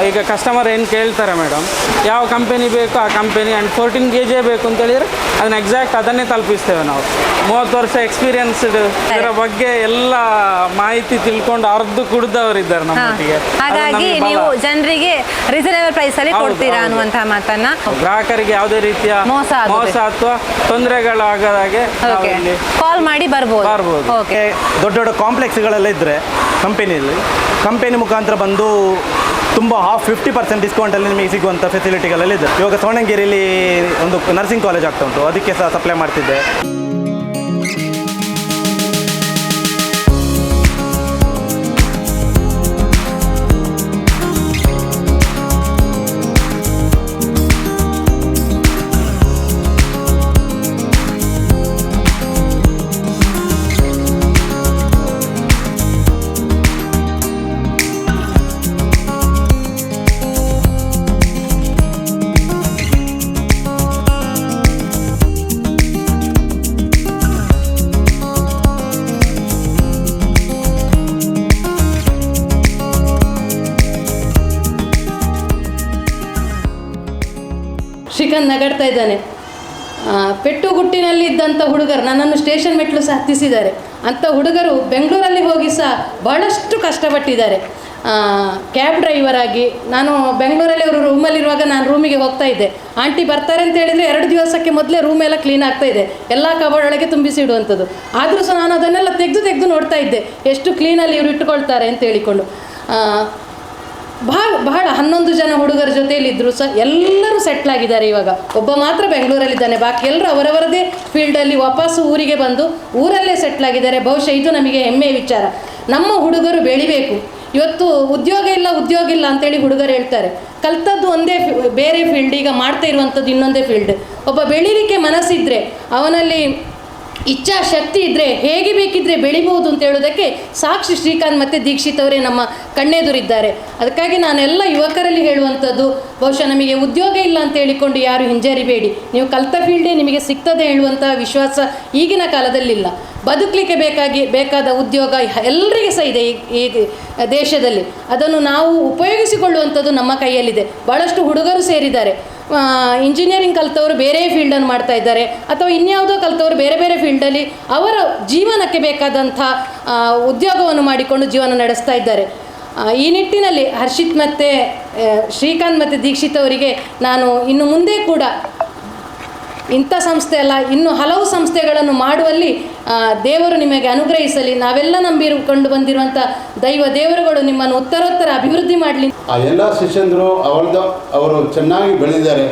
ಈಗ ಕಸ್ಟಮರ್ ಏನು ಕೇಳ್ತಾರೆ ಮೇಡಮ್ ಯಾವ ಕಂಪನಿ ಬೇಕು ಆ company and fourteen K J ಬೇಕು ಅಂತ ಹೇಳಿದರೆ ಅದನ್ನ ಎಕ್ಸಾಕ್ಟ್ ಅದನ್ನೇ ತಲುಪಿಸ್ತೇವೆ ನಾವು. ಮೂವತ್ತು ವರ್ಷ ಎಕ್ಸ್ಪೀರಿಯನ್ಸ್ಡ್ ಇದರ ಬಗ್ಗೆ ಎಲ್ಲ ಮಾಹಿತಿ ತಿಳ್ಕೊಂಡು ಅರ್ಧ ಕುಡಿದವರಿದ್ದಾರೆ ನಮ್ಮ ಹಾ. ಹಾಗಾಗಿ ನೀವು ಜನರಿಗೆ ರೀಸನೇಬಲ್ ಪ್ರೈಸ್ ಅಲ್ಲಿ ಕೊಡ್ತೀರಾ. ಅನ್ನುವಂತಹ ಮಾತನ್ನ ಗ್ರಾಹಕರಿಗೆ ಯಾವುದೇ ರೀತಿಯ ಮೋಸ ಮೋಸ ಅಥವಾ ತೊಂದರೆಗಳಾಗದ ಹಾಗೆ ಕಾಲ್ ಮಾಡಿ ಬರ್ಬೋದು. ಬರ್ಬೋದು. ದೊಡ್ಡ ದೊಡ್ಡ ಕಾಂಪ್ಲೆಕ್ಸ್ಗಳೆಲ್ಲ ಇದ್ದರೆ ಕಂಪೆನಿಯಲ್ಲಿ ಕಂಪನಿ ಮುಖಾಂತರ ಬಂದು ತುಂಬ ಹಾಫ್ ಫಿಫ್ಟಿ ಪರ್ಸೆಂಟ್ ಡಿಸ್ಕೌಂಟಲ್ಲಿ ನಿಮಗೆ ಸಿಗುವಂಥ ಫೆಸಿಲಿಟಿಗಳಲ್ಲಿ ಇದೆ. ಇವಾಗ ಸೋಣಂಗೇರಿಯಲ್ಲಿ ಒಂದು ನರ್ಸಿಂಗ್ ಕಾಲೇಜ್ ಆಗ್ತಾ ಉಂಟು. ಅದಕ್ಕೆ ಸಹ ಸಪ್ಲೈ ಮಾಡ್ತಿದ್ದೆ. ಶ್ರೀಕಾಂತ್ ನಗಾಡ್ತಾ ಇದ್ದಾನೆ. ಪೆಟ್ಟು ಗುಟ್ಟಿನಲ್ಲಿ ಇದ್ದಂಥ ಹುಡುಗರು ನನ್ನನ್ನು ಸ್ಟೇಷನ್ ಮೆಟ್ಲು ಸಹ ಹತ್ತಿಸಿದ್ದಾರೆ. ಅಂಥ ಹುಡುಗರು ಬೆಂಗಳೂರಲ್ಲಿ ಹೋಗಿ ಸಹ ಬಹಳಷ್ಟು ಕಷ್ಟಪಟ್ಟಿದ್ದಾರೆ. ಕ್ಯಾಬ್ ಡ್ರೈವರ್ ಆಗಿ ನಾನು ಬೆಂಗಳೂರಲ್ಲಿ ಅವರು ರೂಮಲ್ಲಿರುವಾಗ ನಾನು ರೂಮಿಗೆ ಹೋಗ್ತಾ ಇದ್ದೆ. ಆಂಟಿ ಬರ್ತಾರೆ ಅಂತ ಹೇಳಿದರೆ ಎರಡು ದಿವಸಕ್ಕೆ ಮೊದಲೇ ರೂಮ್ ಎಲ್ಲ ಕ್ಲೀನ್ ಆಗ್ತಾ ಇದೆ. ಎಲ್ಲ ಕಬೋರ್ಡ್ ಒಳಗೆ ತುಂಬಿಸಿ ಇಡುವಂಥದ್ದು. ಆದರೂ ಸಹ ನಾನು ಅದನ್ನೆಲ್ಲ ತೆಗೆದು ತೆಗೆದು ನೋಡ್ತಾ ಇದ್ದೆ. ಎಷ್ಟು ಕ್ಲೀನಲ್ಲಿ ಇವರು ಇಟ್ಕೊಳ್ತಾರೆ ಅಂತ ಹೇಳಿಕೊಂಡು. ಬಹಳ ಬಹಳ ಹನ್ನೊಂದು ಜನ ಹುಡುಗರ ಜೊತೆಯಲ್ಲಿದ್ದರೂ ಸಹ ಎಲ್ಲರೂ ಸೆಟ್ಲ್ ಆಗಿದ್ದಾರೆ ಇವಾಗ. ಒಬ್ಬ ಮಾತ್ರ ಬೆಂಗಳೂರಲ್ಲಿದ್ದಾನೆ. ಬಾಕಿ ಎಲ್ಲರೂ ಅವರವರದೇ ಫೀಲ್ಡಲ್ಲಿ ವಾಪಸ್ಸು ಊರಿಗೆ ಬಂದು ಊರಲ್ಲೇ ಸೆಟ್ಲ್ ಆಗಿದ್ದಾರೆ. ಬಹುಶಃ ಇದು ನಮಗೆ ಹೆಮ್ಮೆಯ ವಿಚಾರ. ನಮ್ಮ ಹುಡುಗರು ಬೆಳಿಬೇಕು. ಇವತ್ತು ಉದ್ಯೋಗ ಇಲ್ಲ ಉದ್ಯೋಗ ಇಲ್ಲ ಅಂತೇಳಿ ಹುಡುಗರು ಹೇಳ್ತಾರೆ. ಕಲ್ತದ್ದು ಒಂದೇ ಬೇರೆ ಫೀಲ್ಡ್ ಈಗ ಮಾಡ್ತಾ ಇರುವಂಥದ್ದು ಇನ್ನೊಂದೇ ಫೀಲ್ಡ್ ಒಬ್ಬ ಬೆಳೀಲಿಕ್ಕೆ ಮನಸ್ಸಿದ್ರೆ ಅವನಲ್ಲಿ ಇಚ್ಛಾಶಕ್ತಿ ಇದ್ದರೆ ಹೇಗೆ ಬೇಕಿದ್ರೆ ಬೆಳಿಬಹುದು ಅಂತ ಹೇಳೋದಕ್ಕೆ ಸಾಕ್ಷಿ ಶ್ರೀಕಾಂತ್ ಮತ್ತು ದೀಕ್ಷಿತ್ ಅವರೇ ನಮ್ಮ ಕಣ್ಣೆದುರಿದ್ದಾರೆ. ಅದಕ್ಕಾಗಿ ನಾನೆಲ್ಲ ಯುವಕರಲ್ಲಿ ಹೇಳುವಂಥದ್ದು, ಬಹುಶಃ ನಮಗೆ ಉದ್ಯೋಗ ಇಲ್ಲ ಅಂತ ಹೇಳಿಕೊಂಡು ಯಾರು ಹಿಂಜರಿಬೇಡಿ. ನೀವು ಕಲ್ತ ಫೀಲ್ಡೇ ನಿಮಗೆ ಸಿಗ್ತದೆ ಹೇಳುವಂತಹ ವಿಶ್ವಾಸ ಈಗಿನ ಕಾಲದಲ್ಲಿಲ್ಲ. ಬದುಕಲಿಕ್ಕೆ ಬೇಕಾಗಿ, ಬೇಕಾದ ಉದ್ಯೋಗ ಎಲ್ಲರಿಗೆ ಸಹ ಇದೆ ಈ ದೇಶದಲ್ಲಿ. ಅದನ್ನು ನಾವು ಉಪಯೋಗಿಸಿಕೊಳ್ಳುವಂಥದ್ದು ನಮ್ಮ ಕೈಯಲ್ಲಿದೆ. ಭಾಳಷ್ಟು ಹುಡುಗರು ಸೇರಿದ್ದಾರೆ. ಇಂಜಿನಿಯರಿಂಗ್ ಕಲಿತವರು ಬೇರೆ ಫೀಲ್ಡನ್ನು ಮಾಡ್ತಾ ಇದ್ದಾರೆ. ಅಥವಾ ಇನ್ಯಾವುದೋ ಕಲಿತವರು ಬೇರೆ ಬೇರೆ ಫೀಲ್ಡಲ್ಲಿ ಅವರ ಜೀವನಕ್ಕೆ ಬೇಕಾದಂಥ ಉದ್ಯೋಗವನ್ನು ಮಾಡಿಕೊಂಡು ಜೀವನ ನಡೆಸ್ತಾ ಇದ್ದಾರೆ. ಈ ನಿಟ್ಟಿನಲ್ಲಿ ಹರ್ಷಿತ್ ಮತ್ತು ಶ್ರೀಕಾಂತ್ ಮತ್ತು ದೀಕ್ಷಿತ್ ಅವರಿಗೆ ನಾನು ಇನ್ನು ಮುಂದೆ ಕೂಡ ಇಂಥ ಸಂಸ್ಥೆ ಅಲ್ಲ, ಇನ್ನು ಹಲವು ಸಂಸ್ಥೆಗಳನ್ನು ಮಾಡುವಲ್ಲಿ ದೇವರು ನಿಮಗೆ ಅನುಗ್ರಹಿಸಲಿ. ನಾವೆಲ್ಲ ನಂಬಿಕೊಂಡು ಬಂದಿರುವಂಥ ದೈವ ದೇವರುಗಳು ನಿಮ್ಮನ್ನು ಉತ್ತರೋತ್ತರ ಅಭಿವೃದ್ಧಿ ಮಾಡಲಿ. ಆ ಎಲ್ಲ ಶಿಷ್ಯಂದರು ಅವ್ರದ್ದು ಅವರು ಚೆನ್ನಾಗಿ ಬೆಳೆದಿದ್ದಾರೆ.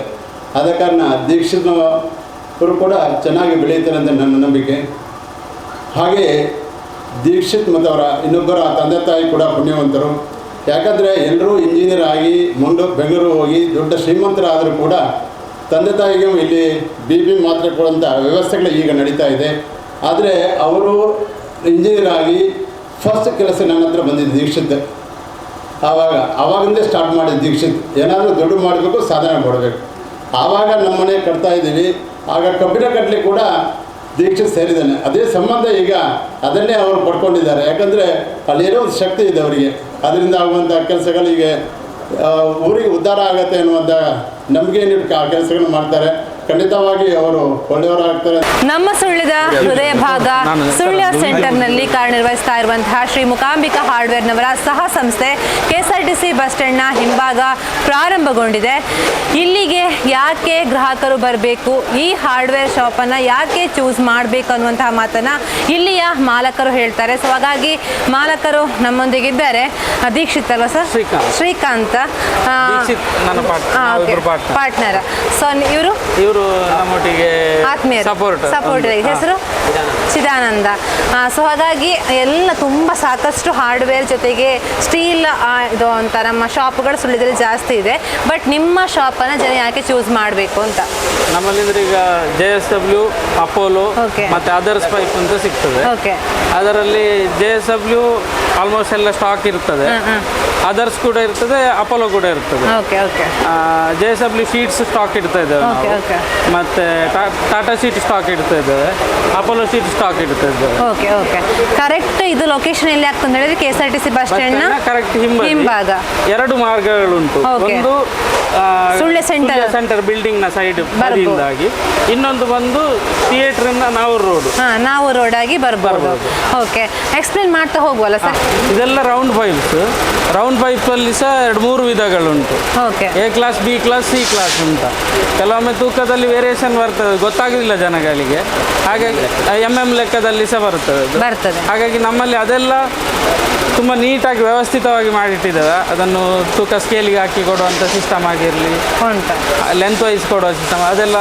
ಆದ ಕಾರಣ ದೀಕ್ಷಿತರು ಕೂಡ ಚೆನ್ನಾಗಿ ಬೆಳೆಯುತ್ತಾರೆ ಅಂತ ನನ್ನ ನಂಬಿಕೆ. ಹಾಗೆಯೇ ದೀಕ್ಷಿತ್ ಮತ್ತು ಅವರ ಇನ್ನೊಬ್ಬರ ತಂದೆ ತಾಯಿ ಕೂಡ ಪುಣ್ಯವಂತರು. ಯಾಕಂದರೆ ಎಲ್ಲರೂ ಇಂಜಿನಿಯರ್ ಆಗಿ, ಮುಂಡು ಬೆಂಗಳೂರು ಹೋಗಿ ದೊಡ್ಡ ಶ್ರೀಮಂತರಾದರೂ ಕೂಡ ತಂದೆ ತಾಯಿಗೂ ಇಲ್ಲಿ ಬಿ ಬಿ ಮಾತ್ರೆ ಕೊಡುವಂಥ ವ್ಯವಸ್ಥೆಗಳು ಈಗ ನಡೀತಾ ಇದೆ. ಆದರೆ ಅವರು ಇಂಜಿನಿಯರ್ ಆಗಿ ಫಸ್ಟ್ ಕೆಲಸ ನನ್ನ ಹತ್ರ ಬಂದಿದ್ದು ದೀಕ್ಷಿತ್. ಆವಾಗ ಆವಾಗಿಂದೇ ಸ್ಟಾರ್ಟ್ ಮಾಡಿದ ದೀಕ್ಷಿತ್. ಏನಾದರೂ ದುಡ್ಡು ಮಾಡಬೇಕು ಸಾಧನೆ ಮಾಡಬೇಕು. ಆವಾಗ ನಮ್ಮನೆ ಕಟ್ತಾ ಇದ್ದೀವಿ. ಆಗ ಕಬ್ಬಿಣ ಕಟ್ಟಲಿ ಕೂಡ ದೀಕ್ಷಿತ್ ಸೇರಿದ್ದಾನೆ. ಅದೇ ಸಂಬಂಧ ಈಗ ಅದನ್ನೇ ಅವರು ಪಡ್ಕೊಂಡಿದ್ದಾರೆ. ಯಾಕಂದರೆ ಅಲ್ಲಿರೋ ಒಂದು ಶಕ್ತಿ ಇದೆ ಅವರಿಗೆ. ಅದರಿಂದ ಆಗುವಂಥ ಆ, ಊರಿಗೆ ಉದ್ಧಾರ ಆಗತ್ತೆ ಅನ್ನುವಂಥ ನಂಬಿಕೆ ಆ ಕೆಲಸಗಳನ್ನು ಮಾಡ್ತಾರೆ. ಖಂಡಿತವಾಗಿ ಅವರು ಒಳ್ಳೆಯವರಾಗ್ತಾರೆ. ನಮ್ಮ ಸುಳ್ಳಿದ ಹೃದಯ ಭಾಗ ಸುಳ್ಯ ಸೆಂಟರ್ ಸೆಂಟರ್ನಲ್ಲಿ ಕಾರ್ಯನಿರ್ವಹಿಸ್ತಾ ಇರುವಂತಹ ಶ್ರೀ ಮುಕಾಂಬಿಕಾ ಹಾರ್ಡ್ವೇರ್ ನವರ ಸಹ ಸಂಸ್ಥೆ K S R T C bus ಸ್ಟ್ಯಾಂಡ್ನ ಹಿಂಭಾಗ ಪ್ರಾರಂಭಗೊಂಡಿದೆ. ಇಲ್ಲಿಗೆ ಯಾಕೆ ಗ್ರಾಹಕರು ಬರಬೇಕು? ಈ ಹಾರ್ಡ್ವೇರ್ ಶಾಪನ್ನು ಯಾಕೆ ಚೂಸ್ ಮಾಡಬೇಕು ಅನ್ನುವಂತಹ ಮಾತನ್ನು ಇಲ್ಲಿಯ ಮಾಲಕರು ಹೇಳ್ತಾರೆ. ಸೊ ಹಾಗಾಗಿ ಮಾಲಕರು ನಮ್ಮೊಂದಿಗಿದ್ದಾರೆ. ದೀಕ್ಷಿತ್ ಅಲ್ವಾ sir? Srikanth. Srikanth. Partner so ಇವರು ಇವರು ನಮ್ಮೊಟ್ಟಿಗೆ ಸಪೋರ್ಟ್ ಸಪೋರ್ಟ್ ಹೆಸರು? ಚಿದಾನಂದ. ಸೊ ಹಾಗಾಗಿ ಎಲ್ಲ ತುಂಬ ಸಾಕಷ್ಟು ಹಾರ್ಡ್ವೇರ್ ಜೊತೆಗೆ ಸ್ಟೀಲ್ ಇದು ಅಂತ ನಮ್ಮ ಶಾಪ್ಗಳು ಸುಳ್ಳಿದಲ್ಲಿ ಜಾಸ್ತಿ ಇದೆ. ಬಟ್ ನಿಮ್ಮ ಶಾಪನ್ನು ಜನ ಯಾಕೆ ಚೂಸ್ ಮಾಡಬೇಕು ಅಂತ? ನಮ್ಮಲ್ಲಿ ಈಗ ಜೆ ಎಸ್ ಡಬ್ಲ್ಯೂ ಅಪೋಲೋ. ಮತ್ತೆ ಅದರ್ಸ್ ಪೈಪ್ ಅಂತ ಸಿಗ್ತದೆ. ಓಕೆ ಅದರಲ್ಲಿ ಜೆ ಎಸ್ ಡಬ್ಲ್ಯೂ ಆಲ್ಮೋಸ್ಟ್ ಎಲ್ಲ ಸ್ಟಾಕ್ ಇರ್ತದೆ. ಅದರ್ಸ್ ಕೂಡ ಇರ್ತದೆ ಅಪೋಲೋ ಕೂಡ ಇರ್ತದೆ. Okay okay J S W sheets stock ಇಡ್ತಾ ಇದ್ದೇವೆ ನಾವು. ಮತ್ತೆ ಟಾ- ಟಾಟಾ ಸೀಟ್ ಸ್ಟಾಕ್ ಇಡ್ತಾ ಇದ್ದೇವೆ. ಅಪೋಲೋ ಶೀಟ್ ಸ್ಟಾಕ್ ಇಡ್ತಾ ಇದ್ದೇವೆ. ಓಕೆ ಓಕೆ ಕರೆಕ್ಟ್ ಇದು ಲೊಕೇಶನ್ ಎಲ್ಲಿ ಆಗ್ತದೆ ಅಂತ ಹೇಳಿದ್ರೆ K S R T C bus ಸ್ಟ್ಯಾಂಡ್ನ correct ಹಿಂಭಾಗ. ಎರಡು ಮಾರ್ಗಗಳುಂಟು. Okay. ಒಂದು ಆ, ಸುಳ್ಯ center. ಸೆಂಟರ್ ಬಿಲ್ಡಿಂಗ್ನ ಸೈಡ್. ಬದಿಯಿಂದಾಗಿ ಇನ್ನೊಂದು ಬಂದು ಥಿಯೇಟರ್ ಇಂದ ನಾವೂರು ರೋಡ್ ಹಾ ನಾವು ರೋಡ್ ಆಗಿ ಬರ್ಬೋದು. ಬರ್ಬೋದು. ಓಕೆ ಎಕ್ಸ್ಪ್ಲೇನ್ ಮಾಡ್ತಾ ಹೋಗುವಲ್ಲ ಸರ್? ಇದೆಲ್ಲ ರೌಂಡ್ ಫೈಲ್ಸ್ ರೌಂಡ್ ಪೈಪ್ ಅಲ್ಲಿ ಸಹ ಎರಡು ಮೂರು ವಿಧಗಳುಂಟು. Okay A class B class C class ಅಂತ. ಕೆಲವೊಮ್ಮೆ ತೂಕದಲ್ಲಿ ವೇರಿಯೇಷನ್ ಬರ್ತದೆ. ಗೊತ್ತಾಗೋದಿಲ್ಲ ಜನಗಳಿಗೆ. ಹಾಗಾಗಿ ಎಂ ಎಂ ಲೆಕ್ಕದಲ್ಲಿ ಸಹ ಬರ್ತದೆ. ಬರ್ತದೆ. ಹಾಗಾಗಿ ನಮ್ಮಲ್ಲಿ ಅದೆಲ್ಲ ತುಂಬ ನೀಟಾಗಿ ವ್ಯವಸ್ಥಿತವಾಗಿ ಮಾಡಿಟ್ಟಿದ್ದೇವೆ ಅದನ್ನು ತೂಕ ಸ್ಕೇಲಿಗೆ ಹಾಕಿ ಕೊಡುವಂಥ ಸಿಸ್ಟಮ್ ಆಗಿರಲಿ ಉಂಟು. ಲೆಂತ್ ವೈಸ್ ಕೊಡುವ ಸಿಸ್ಟಮ್ ಅದೆಲ್ಲ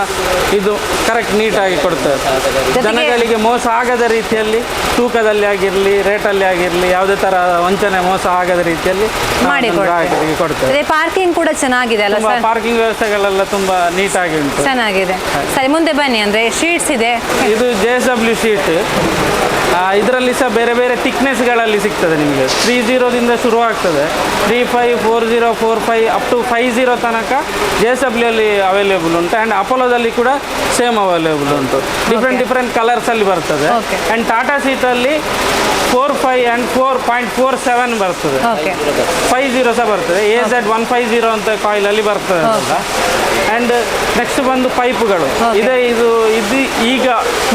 ಇದು ಕರೆಕ್ಟ್ ನೀಟಾಗಿ ಕೊಡ್ತೇವೆ ಜನಗಳಿಗೆ ಮೋಸ ಆಗದ ರೀತಿಯಲ್ಲಿ ತೂಕದಲ್ಲಿ ಆಗಿರಲಿ ರೇಟಲ್ಲಿ ಆಗಿರಲಿ ಯಾವುದೇ ಥರ ವಂಚನೆ ಮೋಸ ಆಗದ ರೀತಿಯಲ್ಲಿ ಕೊಡ್ತೇವೆ. ಪಾರ್ಕಿಂಗ್ ಕೂಡ ಚೆನ್ನಾಗಿದೆ ಅಲ್ಲ ಪಾರ್ಕಿಂಗ್ ವ್ಯವಸ್ಥೆಗಳೆಲ್ಲ ತುಂಬ ನೀಟಾಗಿ ಉಂಟು. ಚೆನ್ನಾಗಿದೆ. ಸರಿ ಮುಂದೆ ಬನ್ನಿ ಅಂದರೆ ಶೀಟ್ಸ್ ಇದೆ. ಇದು ಜೆ ಎಸ್ ಡಬ್ಲ್ಯೂ ಶೀಟ್ ಇದರಲ್ಲಿ ಸಹ ಬೇರೆ ಬೇರೆ ಥಿಕ್ನೆಸ್ಗಳಲ್ಲಿ ಸಿಗ್ತದೆ ನಿಮಗೆ. ತ್ರೀ ಜೀರೋದಿಂದ ಶುರು ಆಗ್ತದೆ. Three five four zero four five up to five zero ತನಕ ಜೆ ಎಸ್ ಡಬ್ಲ್ಯೂಲ್ಲಿ ಅವೈಲೇಬಲ್ ಉಂಟು. ಆ್ಯಂಡ್ ಅಪೋಲೋದಲ್ಲಿ ಕೂಡ ಸೇಮ್ ಅವೈಲೇಬಲ್ ಉಂಟು. ಡಿಫ್ರೆಂಟ್ ಡಿಫ್ರೆಂಟ್ ಕಲರ್ಸಲ್ಲಿ ಬರ್ತದೆ. And Tata ಸೀಟಲ್ಲಿ four five and four point four seven ಬರ್ತದೆ. ಫೈ ಫೈವ್ ಜೀರೋ ಸಹ ಬರ್ತದೆ. A Z one five zero ಅಂತ ಕಾಯಿಲಲ್ಲಿ ಬರ್ತದೆ. ಆ್ಯಂಡ್ ನೆಕ್ಸ್ಟ್ ಬಂದು ಪೈಪ್ಗಳು. ಇದೆ ಇದು ಇದು ಈಗ.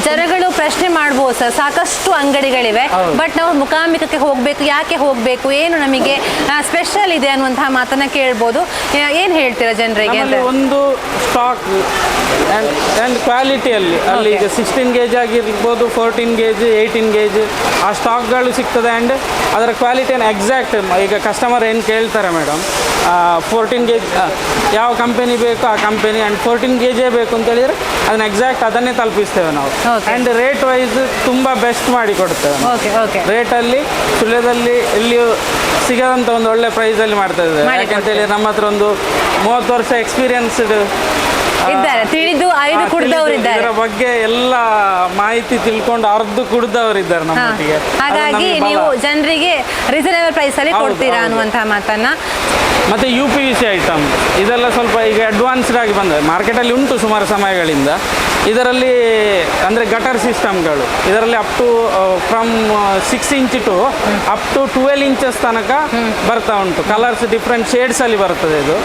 ಜನಗಳು ಪ್ರಶ್ನೆ ಮಾಡಬಹುದು ಸರ್. ಸಾಕಷ್ಟು ಅಂಗಡಿಗಳಿವೆ. ಬಟ್ ನಾವು ಮುಖಾಮಿಕಕ್ಕೆ ಹೋಗಬೇಕು ಯಾಕೆ ಹೋಗಬೇಕು ಏನು ನಮಗೆ ಸ್ಪೆಷಲ್ ಇದೆ ಅನ್ನುವಂತಹ ಮಾತನ್ನ ಕೇಳ್ಬೋದು. ಏನು ಹೇಳ್ತೀರಾ ಜನರಿಗೆ ಒಂದು ಸ್ಟಾಕ್ ಆ್ಯಂಡ್ ಕ್ವಾಲಿಟಿಯಲ್ಲಿ ಅಲ್ಲಿ. ಈಗ. ಸಿಕ್ಸ್ಟೀನ್ ಗೇಜ್ ಆಗಿರ್ಬೋದು ಫೋರ್ಟೀನ್ ಗೇಜ್ ಏಯ್ಟೀನ್ ಗೇಜ್ ಆ ಸ್ಟಾಕ್ಗಳು ಸಿಗ್ತದೆ. ಆ್ಯಂಡ್ ಅದರ ಕ್ವಾಲಿಟಿಯನ್ನು ಎಕ್ಸಾಕ್ಟ್ ಈಗ ಕಸ್ಟಮರ್ ಏನು ಕೇಳ್ತಾರೆ ಮೇಡಮ್ ಫೋರ್ಟೀನ್ ಗೇಜ್ ಯಾವ ಕಂಪೆನಿ ಬೇಕು ಆ ಕಂಪೆನಿ ಆ್ಯಂಡ್ ಫೋರ್ಟೀನ್ ಗೇಜೇ ಬೇಕು ಅಂತ ಹೇಳಿದ್ರೆ ಅದನ್ನ ಎಕ್ಸಾಕ್ಟ್ ಅದನ್ನೇ ತಲುಪಿಸ್ತೇವೆ ನಾವು. ಆ್ಯಂಡ್ ರೇಟ್ ವೈಸ್ ತುಂಬ ಬೆಸ್ಟ್ ಮಾಡಿ ಕೊಡ್ತೇವೆ ರೇಟಲ್ಲಿ ಸುಳ್ಯದಲ್ಲಿ ಎಲ್ಲಿಯೂ ಸಿಗದಂತ ಒಂದು ಒಳ್ಳೆ ಪ್ರೈಸಲ್ಲಿ ಮಾಡ್ತಾ ಇದ್ದೇವೆ. ಯಾಕಂತೇಳಿ ನಮ್ಮ ಹತ್ರ ಒಂದು ಮೂವತ್ತು ವರ್ಷ ಎಕ್ಸ್ಪೀರಿಯನ್ಸ್ಡ್ ಇದ್ದಾರೆ. ತಿಳಿದು ಅರಿದು ಕುಡಿದವರು ಇದ್ದಾರೆ ಇದರ ಬಗ್ಗೆ ಎಲ್ಲ ಮಾಹಿತಿ ತಿಳ್ಕೊಂಡು ಅರ್ದು ಕುಡಿದವರಿದ್ದಾರೆ ನಮ್ಮ ನಮ್ಮೊಟ್ಟಿಗೆ ಹಾಗಾಗಿ ನೀವು ಜನರಿಗೆ ರೀಸನೇಬಲ್ ಪ್ರೈಸ್ ಅಲ್ಲಿ ಕೊಡ್ತೀರಾ. ಅನ್ನುವಂತಹ ಮಾತನ್ನ. ಮತ್ತೆ U P V C item ಇದೆಲ್ಲ ಸ್ವಲ್ಪ ಈಗ ಅಡ್ವಾನ್ಸ್ಡ್ ಆಗಿ ಬಂದಿದೆ. ಮಾರ್ಕೆಟಲ್ಲಿ ಉಂಟು ಸುಮಾರು ಸಮಯಗಳಿಂದ. ಇದರಲ್ಲಿ ಅಂದರೆ ಗಟರ್ ಸಿಸ್ಟಮ್ಗಳು ಇದರಲ್ಲಿ up to from six inch to up to twelve inches ತನಕ ಬರ್ತಾ ಉಂಟು. ಕಲರ್ಸ್ ಡಿಫ್ರೆಂಟ್ ಶೇಡ್ಸಲ್ಲಿ ಬರ್ತದೆ ಇದು.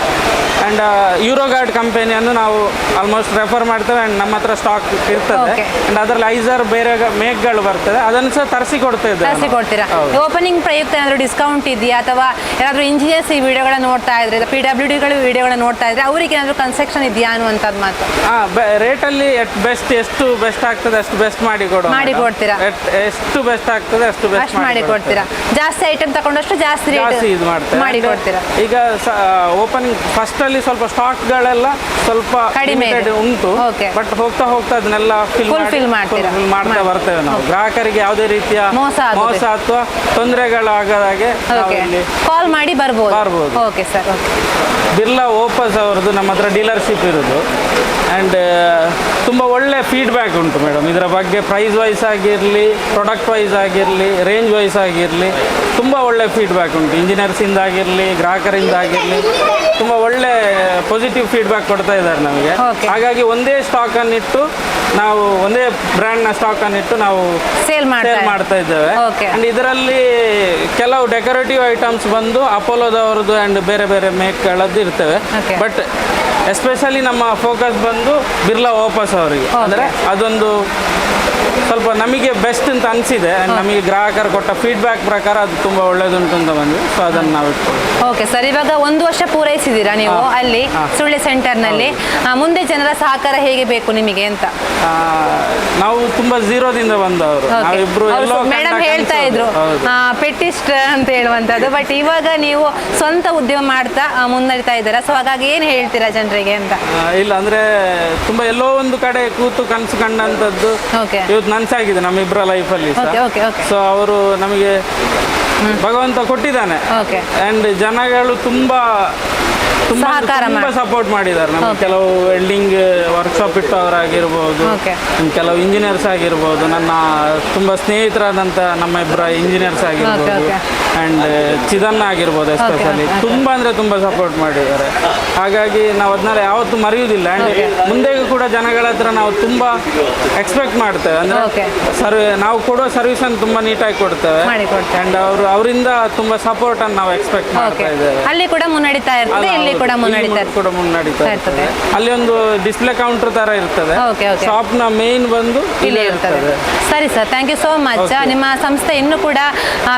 ಆ್ಯಂಡ್ ಯೂರೋಗಾರ್ಡ್ ಕಂಪನಿಯನ್ನು ನಾವು ಆಲ್ಮೋಸ್ಟ್ ರೆಫರ್ ಮಾಡ್ತೇವೆ ಆ್ಯಂಡ್ ನಮ್ಮ ಹತ್ರ ಸ್ಟಾಕ್ ಇರ್ತದೆ. ಅಂಡ್ ಆ್ಯಂಡ್ ಅದರಲ್ಲಿ ಐಸರ್ ಬೇರೆ ಮೇಕ್ಗಳು ಬರ್ತದೆ. ಅದನ್ನು ಸಹ ತರಿಸಿ ಕೊಡ್ತಾ ಇದ್ದೇವೆ ಕೊಡ್ತೀರಾ? ಓಪನಿಂಗ್ ಪ್ರಯುಕ್ತ ಏನಾದರೂ ಡಿಸ್ಕೌಂಟ್ ಇದೆಯಾ? ಅಥವಾ ಯಾರಾದರೂ ಇಂಜಿನಿಯರ್ಸ್ ಈ ವಿಡಿಯೋಗಳನ್ನ ನೋಡ್ತಾ ಇದ್ರೆ ಪಿ ಡಬ್ಲ್ಯೂ ಡಿಗಳು ವಿಡಿಯೋಗಳನ್ನ ನೋಡ್ತಾ ಇದ್ರೆ ಅವರಿಗೆ ಏನಾದರೂ ಕನ್ಸೆಕ್ಷನ್ ಇದೆಯಾ ಅನ್ನುವಂಥದ್ದು ಮಾತು ಹಾಂ ರೇಟಲ್ಲಿ ಬೆಸ್ಟ್ ಎಷ್ಟು ಬೆಸ್ಟ್ ಆಗ್ತದೆ ಅಷ್ಟು ಬೆಸ್ಟ್ ಮಾಡಿ ಕೊಡೋ ಮಾಡಿ ಕೊಡ್ತೀರಾ? ಎಟ್- ಎಷ್ಟು ಬೆಸ್ಟ್ ಆಗ್ತದೆ ಅಷ್ಟು ಬೆಸ್ಟ್ ಮಾಡಿ ಕೊಡ್ತೀರಾ? ಜಾಸ್ತಿ ಐಟಮ್ ತಗೊಂಡಷ್ಟು ಜಾಸ್ತಿ ರೇಟ್ ಜಾಸ್ತಿ ಇದು ಮಾಡ್ತೀರಾ ಮಾಡಿ ಕೊಡ್ತೀರಾ? ಈಗ ಓಪನಿಂಗ್ ಫಸ್ಟ್ ಅಲ್ಲಿ ಸ್ವಲ್ಪ ಸ್ಟಾಕ್ಗಳೆಲ್ಲ ಸ್ವಲ್ಪ ಕಡಿಮೆ. ಉಂಟು. ಬಟ್ ಹೋಗ್ತಾ ಹೋಗ್ತಾ ಅದನ್ನೆಲ್ಲ ಫಿಲ್? ಮಾಡ್ತಾ ಬರ್ತೇವೆ ನಾವು. ಗ್ರಾಹಕರಿಗೆ ಯಾವುದೇ ರೀತಿಯ ಮೋಸ ಅಥವಾ ತೊಂದರೆಗಳು ಆಗದಾಗೆ ನಾವು ಓಕೆ ಇಲ್ಲಿ ಕಾಲ್ ಮಾಡಿ ಬರ್ಬೋದು. ಬರ್ಬೋದು. ಓಕೆ ಸರ್ ಬಿರ್ಲಾ ಓಪಸ್ ಅವರದ್ದು ನಮ್ಮ ಹತ್ರ ಡೀಲರ್ಶಿಪ್ ಇರೋದು. ಆ್ಯಂಡ್ ತುಂಬ ಒಳ್ಳೆ ಫೀಡ್ಬ್ಯಾಕ್ ಉಂಟು ಮೇಡಮ್ ಇದರ ಬಗ್ಗೆ ಪ್ರೈಸ್ ವೈಸ್ ಆಗಿರಲಿ ಪ್ರಾಡಕ್ಟ್ ವೈಸ್ ಆಗಿರಲಿ ರೇಂಜ್ ವೈಸ್ ಆಗಿರಲಿ ತುಂಬ ಒಳ್ಳೆ ಫೀಡ್ಬ್ಯಾಕ್ ಉಂಟು. ಇಂಜಿನಿಯರ್ಸಿಂದ ಆಗಿರಲಿ ಗ್ರಾಹಕರಿಂದ ಆಗಿರಲಿ. ತುಂಬ ಒಳ್ಳೆ ಪಾಸಿಟಿವ್ ಫೀಡ್ಬ್ಯಾಕ್ ಕೊಡ್ತಾ ಇದ್ದಾರೆ ನಮಗೆ Okay. ಹಾಗಾಗಿ ಒಂದೇ ಸ್ಟಾಕ್ ಅನ್ನಿಟ್ಟು ನಾವು ಒಂದೇ ಬ್ರ್ಯಾಂಡ್ನ ಸ್ಟಾಕ್ ನಾವು ಸೇಲ್ ನಾವು ಸೇಲ್ ಮಾಡ್ತಾ ಇದ್ದೇವೆ Okay. ಅಂಡ್ ಇದರಲ್ಲಿ ಕೆಲವು ಡೆಕೋರೇಟಿವ್ ಐಟಮ್ಸ್ ಬಂದು ಅಪೋಲೋದವ್ರದ್ದು ಅಂಡ್ ಬೇರೆ ಬೇರೆ ಮೇಕ್ಗಳದ್ದು ಇರ್ತವೆ Okay. ಬಟ್ ಎಸ್ಪೆಷಲಿ ನಮ್ಮ ಫೋಕಸ್ ಬಂದು ಬಿರ್ಲಾ ಓಪಸ್ ಅವರಿಗೆ. ಅಂದರೆ ಅದೊಂದು ಸ್ವಲ್ಪ ನಮಗೆ ಬೆಸ್ಟ್ ಅಂತ ಅನಿಸಿದೆ. ನಮಗೆ ಗ್ರಾಹಕರು ಕೊಟ್ಟ ಫೀಡ್ಬ್ಯಾಕ್ ಪ್ರಕಾರ ಅದು ತುಂಬ ಒಳ್ಳೇದುಂಟು ಅಂತ ಬಂದ್ವಿ. ಸೊ ಅದನ್ನು ನಾವು ಓಕೆ ಸರ್ ಇವಾಗ ಒಂದು ವರ್ಷ ಪೂರೈಸಿದ್ದೀರಾ ನೀವು ಅಲ್ಲಿ. ಸುಳ್ಳೆ ಸೆಂಟರ್ನಲ್ಲಿ ಮುಂದೆ ಜನರ ಸಹಕಾರ ಹೇಗೆ ಬೇಕು ನಿಮಗೆ ಅಂತ? ನಾವು ತುಂಬ ಝೀರೋದಿಂದ ಬಂದವರು. ನಾವಿಬ್ರು ಮೇಡಮ್ ಹೇಳ್ತಾ ಇದ್ರು. ಪೆಟ್ಟಿಸ್ಟ್ ಅಂತ ಹೇಳುವಂಥದ್ದು. ಬಟ್ ಇವಾಗ ನೀವು ಸ್ವಂತ ಉದ್ಯಮ ಮಾಡ್ತಾ ಮುನ್ನಡಿತಾ ಇದ್ದೀರಾ? ಸೊ ಹಾಗಾಗಿ ಏನು ಹೇಳ್ತೀರಾ ಜನರಿಗೆ? ಅಂತ ಇಲ್ಲ ಅಂದ್ರೆ ತುಂಬಾ ಎಲ್ಲೋ ಒಂದು ಕಡೆ ಕೂತು ಕನಸು ಕಂಡಂತದ್ದು ಇವತ್ತು ನನ್ಸಾಗಿದೆ ನಮ್ಮಿಬ್ಬರ ಲೈಫಲ್ಲಿ. ಸೊ ಅವರು ನಮಗೆ ಭಗವಂತ ಕೊಟ್ಟಿದ್ದಾನೆ. ಅಂಡ್ ಜನಗಳು ತುಂಬಾ ತುಂಬಾ ಸಹಕಾರ ತುಂಬಾ ಸಪೋರ್ಟ್ ಮಾಡಿದ್ದಾರೆ. ನಮ್ಗೆ ಕೆಲವು ವೆಲ್ಡಿಂಗ್ ವರ್ಕ್ಶಾಪ್ ಇಟ್ಟವರಾಗಿರ್ಬೋದು. Okay. ಇನ್ನು ಕೆಲವು ಇಂಜಿನಿಯರ್ಸ್ ಆಗಿರ್ಬೋದು. ನನ್ನ ತುಂಬಾ ಸ್ನೇಹಿತರಾದಂಥ ನಮ್ಮ ಇಬ್ಬರ ಇಂಜಿನಿಯರ್ಸ್ ಆಗಿರ್ಬೋದು. ಅಂಡ್ ಚಿದನ್ ಚಿದನ್ನ ಆಗಿರ್ಬೋದು ಎಸ್ಪೆಷಲಿ ತುಂಬಾ ಅಂದ್ರೆ ತುಂಬಾ ಸಪೋರ್ಟ್ ಮಾಡಿದ್ದಾರೆ. ಹಾಗಾಗಿ ನಾವು ಅದನ್ನ ಯಾವತ್ತೂ ಮರೆಯುವುದಿಲ್ಲ. ಅಂಡ್ ಮುಂದೆಗೂ ಕೂಡ ಜನಗಳ ಹತ್ರ ನಾವು ತುಂಬಾ ಎಕ್ಸ್ಪೆಕ್ಟ್ ಮಾಡ್ತೇವೆ. ಅಂದ್ರೆ ಸರ್ ಸರ್ವೆ ನಾವು ಕೊಡುವ ಸರ್ವಿಸನ್ನು ತುಂಬಾ ನೀಟಾಗಿ ಕೊಡ್ತೇವೆ. ಅಂಡ್ ಅವರು ಅವರಿಂದ ತುಂಬಾ ಸಪೋರ್ಟ್ ಅನ್ನು ನಾವು ಎಕ್ಸ್ಪೆಕ್ಟ್ ಮಾಡ್ತಾ ಇದ್ದೇವೆ. ಅಲ್ಲಿ ಕೂಡ ಮುನ್ನಡೀತಾ ಇರ್ತದೆ. ಇಲ್ಲಿ ಕೂಡ ಮುನ್ನಡೀತಾ ಕೂಡ ಮುನ್ನಡೀತಾ ಇರ್ತದೆ. ಇರ್ತದೆ. ಅಲ್ಲಿ ಒಂದು ಡಿಸ್ಪ್ಲೇ ಕೌಂಟರ್ ತರ ಇರ್ತದೆ. Okay, okay. ಶಾಪ್ನ ಮೇನ್ ಬಂದು ಇಲ್ಲಿ ಇರ್ತದೆ. ಸರಿ sir thank you so much ನಿಮ್ಮ ಸಂಸ್ಥೆ ಇನ್ನು ಕೂಡ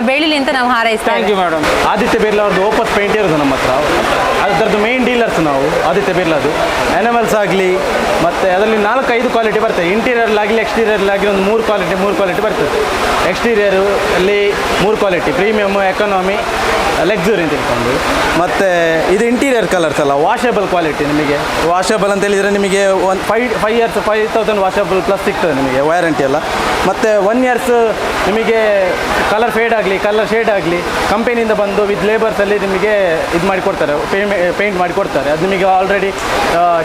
ಬೆಳಿಲಿ ಬೆಳೀಲಿ ಅಂತ ನಾವು ಥ್ಯಾಂಕ್ ಹಾರೈಸ್ತೇವೆ ಯು ಮೇಡಮ್ ಆದಿತ್ಯ ಬಿರ್ಲಾ ಅವ್ರದ್ದು ಓಪಸ್ ಪೇಂಟ್ ಇರೋದು ನಮ್ಮ ಹತ್ರ? ಅದರದ್ದು ಮೇನ್ ಡೀಲರ್ಸ್ ನಾವು ಆದಿತ್ಯ ಬಿರ್ಲಾದು. ಅನಿಮಲ್ಸ್ ಆಗಲಿ ಮತ್ತು ಅದರಲ್ಲಿ ನಾಲ್ಕು ಐದು ಕ್ವಾಲಿಟಿ ಬರ್ತದೆ ಇಂಟೀರಿಯರ್ ಆಗಲಿ ಎಕ್ಸ್ಟೀರಿಯರ್ ಆಗಲಿ ಒಂದು ಮೂರು ಕ್ವಾಲಿಟಿ ಮೂರು ಕ್ವಾಲಿಟಿ ಬರ್ತದೆ. ಎಕ್ಸ್ಟೀರಿಯರು ಅಲ್ಲಿ ಮೂರು ಕ್ವಾಲಿಟಿ ಪ್ರೀಮಿಯಮ್ ಎಕಾನಮಿ ಲಕ್ಸುರಿ ಅಂತ ತಿಳ್ಕೊಂಡು ಮತ್ತು ಇದು ಇಂಟೀರಿಯರ್ ಕಲರ್ಸ್ ಅಲ್ಲ ವಾಷೇಬಲ್ ಕ್ವಾಲಿಟಿ ನಿಮಗೆ. ವಾಷೇಬಲ್ ಅಂತ ಹೇಳಿದರೆ ನಿಮಗೆ ಒಂದು five five years five thousand washable plus ಸಿಗ್ತದೆ ನಿಮಗೆ ವ್ಯಾರಂಟಿ ಎಲ್ಲ. ಮತ್ತು ಒನ್ ಇಯರ್ಸ್ ನಿಮಗೆ ಕಲರ್ ಫೇಡ್ ಆಗಲಿ ಕಲರ್ ಶೇಡ್ ಆಗಲಿ ಕಂಪೆನಿಯಿಂದ ಬಂದು ವಿತ್ ಲೇಬರ್ಸಲ್ಲಿ ನಿಮಗೆ ಇದು ಮಾಡಿಕೊಡ್ತಾರೆ ಪೇಮೆ ಪೇಂಟ್ ಮಾಡಿ ಕೊಡ್ತಾರೆ. ಅದು ನಿಮಗೆ ಆಲ್ರೆಡಿ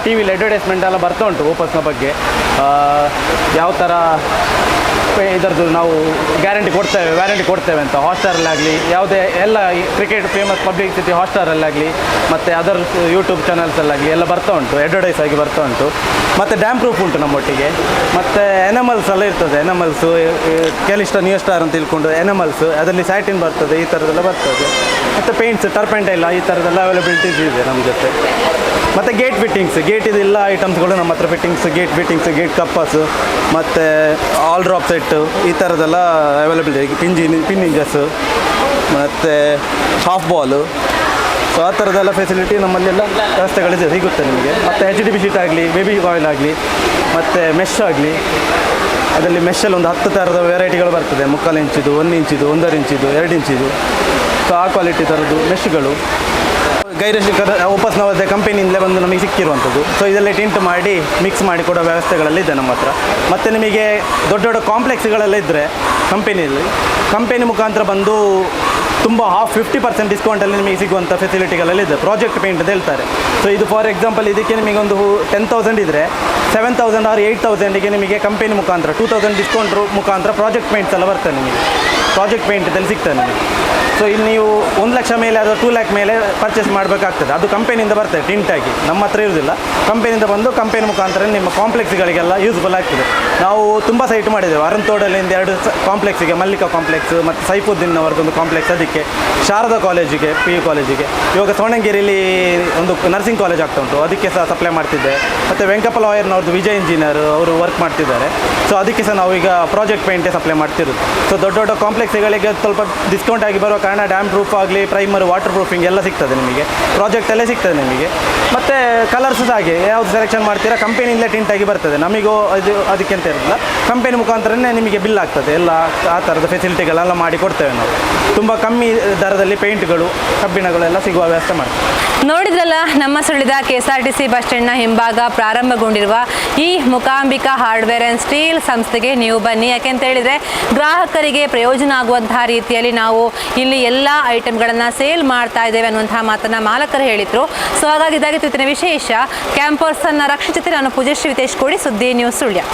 ಟಿ ವಿಲಿ ಅಡ್ವರ್ಟೈಸ್ಮೆಂಟ್ ಎಲ್ಲ ಬರ್ತಾ ಉಂಟು ಓಪಸ್ನ ಬಗ್ಗೆ. ಯಾವ ಥರ ಪೇ- ಇದರದ್ದು ನಾವು ಗ್ಯಾರಂಟಿ ಕೊಡ್ತೇವೆ ವ್ಯಾರಂಟಿ ಕೊಡ್ತೇವೆ ಅಂತ. ಹಾಟ್ಸ್ಟಾರಲ್ಲಾಗಲಿ ಯಾವುದೇ ಎಲ್ಲ ಕ್ರಿಕೆಟ್ ಫೇಮಸ್ ಪಬ್ಲಿಕ್ ಪಬ್ಲಿಸಿಟಿ ಹಾಟ್ಸ್ಟಾರಲ್ಲಾಗಲಿ ಮತ್ತು ಅದರ್ ಯೂಟ್ಯೂಬ್ ಚಾನಲ್ಸಲ್ಲಾಗಲಿ ಎಲ್ಲ ಬರ್ತಾ ಉಂಟು ಅಡ್ವರ್ಟೈಸ್ ಆಗಿ ಬರ್ತಾ ಉಂಟು. ಮತ್ತು ಡ್ಯಾಮ್ ಪ್ರೂಫ್ ಉಂಟು ನಮ್ಮೊಟ್ಟಿಗೆ. ಮತ್ತು ಎನಮಲ್ಸ್ ಎಲ್ಲ ಇರ್ತದೆ ಎನಮಲ್ಸು ಕೆಲಿಷ್ಟ ನ್ಯೂ ಸ್ಟಾರ್ ಅಂತ ತಿಳ್ಕೊಂಡು ಎನಮಲ್ಸ್ ಅದರಲ್ಲಿ ಸ್ಯಾಟಿನ್ ಬರ್ತದೆ, ಈ ಥರದ್ದೆಲ್ಲ ಬರ್ತದೆ. ಮತ್ತು ಪೇಂಟ್ಸ್ ಟರ್ಪೆಂಟೈಲ ಈ ಥರದ್ದೆಲ್ಲ ಅವೈಲಬಿಲಿಟೀಸ್ ಇದೆ ನಮ್ಮ ಜೊತೆ. ಮತ್ತು ಗೇಟ್ ಫಿಟ್ಟಿಂಗ್ಸ್ ಗೇಟ್ ಇದೆಲ್ಲ ಐಟಮ್ಸ್ಗಳು ನಮ್ಮ ಹತ್ರ fittings gate fittings gate cups ಮತ್ತು ಆಲ್ ಡ್ರಾಪ್ ಸೆಟ್ಟು ಈ ಥರದ್ದೆಲ್ಲ ಅವೈಲೇಬಲ್ ಇದೆ. ಪಿಂಜಿನ್ ಪಿನ್ನಿಂಜಸ್ ಮತ್ತು ಹಾಫ್ ಬಾಲು ಸೊ ಆ ಥರದ್ದೆಲ್ಲ ಫೆಸಿಲಿಟಿ ನಮ್ಮಲ್ಲೆಲ್ಲ ವ್ಯವಸ್ಥೆಗಳಿದೆ, ಸಿಗುತ್ತೆ ನಿಮಗೆ. ಮತ್ತು ಎಚ್ ಡಿ ಬಿ ಶೀಟ್ ಆಗಲಿ ಬೇಬಿ ಆಯಿಲ್ ಆಗಲಿ, ಮತ್ತು ಮೆಶ್ ಆಗಲಿ, ಅದರಲ್ಲಿ ಮೆಶಲ್ಲಿ ಒಂದು ಹತ್ತು ಥರದ ವೆರೈಟಿಗಳು ಬರ್ತದೆ. ಮುಕ್ಕಾಲು ಇಂಚಿದು ಒಂದು ಇಂಚಿದು ಒಂದರ ಇಂಚಿದು ಎರಡು ಇಂಚಿದು ಸೊ ಆ ಕ್ವಾಲಿಟಿ ಥರದ್ದು ಮೆಶ್ಗಳು ಗೈರಶಿಖರ ಕಂಪೆನಿಯಿಂದಲೇ ಕಂಪನಿಯಿಂದಲೇ ಬಂದು ನಮಗೆ ಸಿಕ್ಕಿರುವಂಥದ್ದು. ಸೊ ಇದೆಲ್ಲ ಟಿಂಟ್ ಮಾಡಿ ಮಿಕ್ಸ್ ಮಾಡಿ ಕೊಡೋ ವ್ಯವಸ್ಥೆಗಳಲ್ಲಿದೆ ನಮ್ಮ ಹತ್ರ. ಮತ್ತು ನಿಮಗೆ ದೊಡ್ಡ ದೊಡ್ಡ ಕಾಂಪ್ಲೆಕ್ಸ್ಗಳೆಲ್ಲ ಇದ್ದರೆ ಕಂಪೆನಿಯಲ್ಲಿ, ಕಂಪನಿ ಮುಖಾಂತರ ಬಂದು ತುಂಬ ಹಾಫ್ ಫಿಫ್ಟಿ ಪರ್ಸೆಂಟ್ ಡಿಸ್ಕೌಂಟಲ್ಲಿ ನಿಮಗೆ ಸಿಗುವಂಥ ಫೆಸಿಲಿಟಿಗಳಲ್ಲಿದೆ ಪ್ರಾಜೆಕ್ಟ್ ಪೇಂಟ್ ಅಂತ ಹೇಳ್ತಾರೆ. ಸೊ ಇದು ಫಾರ್ ಎಕ್ಸಾಂಪಲ್ ಇದಕ್ಕೆ ನಿಮಗೆ ಒಂದು ಟೆನ್ ತೌಸಂಡ್ ಇದ್ದರೆ ಸೆವೆನ್ ತೌಸಂಡ್ ಆರ್ ಏಯ್ಟ್ ತೌಸಂಡಿಗೆ ನಿಮಗೆ ಕಂಪೆನಿ ಮುಖಾಂತರ ಟೂ ತೌಸಂಡ್ ಡಿಸ್ಕೌಂಟ್ ಮುಖಾಂತರ ಪ್ರಾಜೆಕ್ಟ್ ಪೇಂಟ್ಸ್ ಎಲ್ಲ ಬರ್ತದೆ ನಿಮಗೆ. ಪ್ರಾಜೆಕ್ಟ್ ಪೇಂಟದಲ್ಲಿ ಸಿಗ್ತದೆ ನಿಮಗೆ. ಸೊ ಇಲ್ಲಿ ನೀವು ಒಂದು ಲಕ್ಷ ಮೇಲೆ ಅಥವಾ ಟೂ ಲ್ಯಾಕ್ ಮೇಲೆ ಪರ್ಚೇಸ್ ಮಾಡಬೇಕಾಗ್ತದೆ. ಅದು ಕಂಪೆನಿಯಿಂದ ಬರ್ತದೆ ಟಿಂಟಾಗಿ ನಮ್ಮ ಹತ್ರ ಇರುವುದಿಲ್ಲ ಕಂಪೆನಿಯಿಂದ ಬಂದು ಕಂಪೆನಿ ಮುಖಾಂತರ ನಿಮ್ಮ ಕಾಂಪ್ಲೆಕ್ಸ್ಗಳಿಗೆಲ್ಲ ಯೂಸ್ಫುಲ್ ಆಗ್ತದೆ. ನಾವು ತುಂಬ ಸೈಟ್ ಮಾಡಿದ್ದೇವೆ. ಅರಂತೋಡಲ್ಲಿಂದ ಎರಡು ಕಾಂಪ್ಲೆಕ್ಸಿಗೆ ಮಲ್ಲಿಕಾ ಕಾಂಪ್ಲೆಕ್ಸ್ ಮತ್ತು ಸೈಫುದ್ದೀನ್ ಅವರದೊಂದು ಕಾಂಪ್ಲೆಕ್ಸ್ ಅದಕ್ಕೆ, ಶಾರದಾ ಕಾಲೇಜಿಗೆ ಪಿ ಯು ಕಾಲೇಜಿಗೆ. ಇವಾಗ ಸೋಣಂಗೇರಿಯಲ್ಲಿ ಒಂದು ನರ್ಸಿಂಗ್ ಕಾಲೇಜ್ ಆಗ್ತಾ ಉಂಟು. ಅದಕ್ಕೆ ಸಹ ಸಪ್ಲೈ ಮಾಡ್ತಿದ್ದೆ. ಮತ್ತು ವೆಂಕಪ್ಪ ಲಾಯರ್ನವ್ರದ್ದು ವಿಜಯ್ ಇಂಜಿನಿಯರ್ ಅವರು ವರ್ಕ್ ಮಾಡ್ತಿದ್ದಾರೆ. ಸೊ ಅದಕ್ಕೆ ಸಹ ನಾವು ಈಗ ಪ್ರಾಜೆಕ್ಟ್ ಪೇಂಟೇ ಸಪ್ಲೈ ಮಾಡ್ತಿರೋದು. ಸೊ ದೊಡ್ಡ ದೊಡ್ಡ ಕಾಂಪ್ಲೆಕ್ಸ್ಗಳಿಗೆ ಸ್ವಲ್ಪ ಡಿಸ್ಕೌಂಟ್ ಆಗಿ ಬರುವ ಕಾರಣ ಡ್ಯಾಮ್ ಪ್ರೂಫ್ ಆಗಲಿ ಪ್ರೈಮರ್ ವಾಟರ್ ಪ್ರೂಫಿಂಗ್ ಎಲ್ಲ ಸಿಗ್ತದೆ ನಿಮಗೆ. ಪ್ರಾಜೆಕ್ಟಲ್ಲೇ ಸಿಗ್ತದೆ ನಿಮಗೆ. ಮತ್ತು ಕಲರ್ಸ್ ಹಾಗೆ, ಯಾವ್ದು ಸೆಲೆಕ್ಷನ್ ಮಾಡ್ತೀರಾ ಕಂಪೆನಿಯಿಂದ ಟಿಂಟ್ ಆಗಿ ಬರ್ತದೆ. ನಮಗೂ ಅದು ಅದಕ್ಕೆ ಅಂತ ಇರಲಿಲ್ಲ ಕಂಪನಿ ಮುಖಾಂತರನೇ ನಿಮಗೆ ಬಿಲ್ ಆಗ್ತದೆ. ಎಲ್ಲ ಆ ಥರದ ಫೆಸಿಲಿಟಿಗಳೆಲ್ಲ ಮಾಡಿ ಕೊಡ್ತೇವೆ ನಾವು. ತುಂಬ ಕಮ್ಮಿ ದರದಲ್ಲಿ ಪೇಂಟ್ಗಳು ಕಬ್ಬಿಣಗಳೆಲ್ಲ ಸಿಗುವ ವ್ಯವಸ್ಥೆ ಮಾಡ್ತೀವಿ. ನೋಡಿದ್ರಲ್ಲ, ನಮ್ಮ ಸುಳಿದ K S R T C bus ಸ್ಟ್ಯಾಂಡ್ನ ಹಿಂಭಾಗ ಪ್ರಾರಂಭಗೊಂಡಿರುವ ಈ ಮುಖಾಂಬಿಕಾ ಹಾರ್ಡ್ವೇರ್ ಆ್ಯಂಡ್ ಸ್ಟೀಲ್ ಸಂಸ್ಥೆಗೆ ನೀವು ಬನ್ನಿ. ಯಾಕೆಂತ ಹೇಳಿದರೆ, ಗ್ರಾಹಕರಿಗೆ ಪ್ರಯೋಜನ ಆಗುವಂತಹ ರೀತಿಯಲ್ಲಿ ನಾವು ಇಲ್ಲಿ ಎಲ್ಲ ಐಟಮ್ಗಳನ್ನು ಸೇಲ್ ಮಾಡ್ತಾ ಇದ್ದೇವೆ ಅನ್ನುವಂತಹ ಮಾತನ್ನು ಮಾಲಕರು ಹೇಳಿದರು. ಸೊ ಹಾಗಾಗಿ ಇದಾಗಿತ್ತು ಇವತ್ತಿನ ವಿಶೇಷ. ಕ್ಯಾಂಪರ್ಸನ್ನ ರಕ್ಷಿಸುತ್ತೆ ನಾನು ಪೂಜಶ್ರೀ ವಿತೇಶ್ ಕೋಡಿ ಸುದ್ದಿ ನ್ಯೂಸ್ ಸುಳ್ಯ.